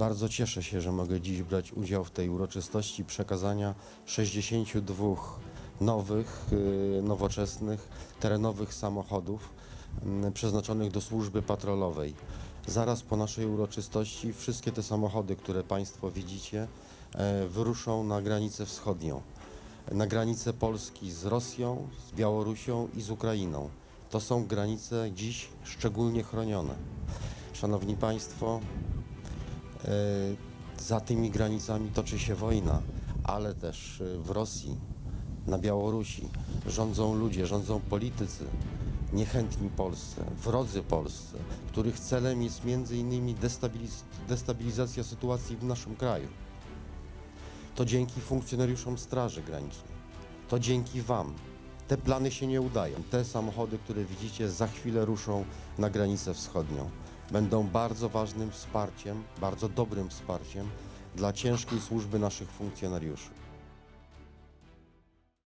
Bardzo cieszę się, że mogę dziś brać udział w tej uroczystości przekazania 62 nowych, y, nowoczesnych, terenowych samochodów mm, przeznaczonych do służby patrolowej. Zaraz po naszej uroczystości wszystkie te samochody, które Państwo widzicie, e, wyruszą na granicę wschodnią. Na granicę Polski z Rosją, z Białorusią i z Ukrainą. To są granice dziś szczególnie chronione. Szanowni Państwo, Za tymi granicami toczy się wojna, ale też e, w Rosji, na Białorusi rządzą ludzie, rządzą politycy niechętni Polsce, wrodzy Polsce, których celem jest między innymi destabiliz- destabilizacja sytuacji w naszym kraju. To dzięki funkcjonariuszom Straży Granicznej, to dzięki Wam. Te plany się nie udają. Te samochody, które widzicie, za chwilę ruszą na granicę wschodnią. Będą bardzo ważnym wsparciem, bardzo dobrym wsparciem dla ciężkiej służby naszych funkcjonariuszy.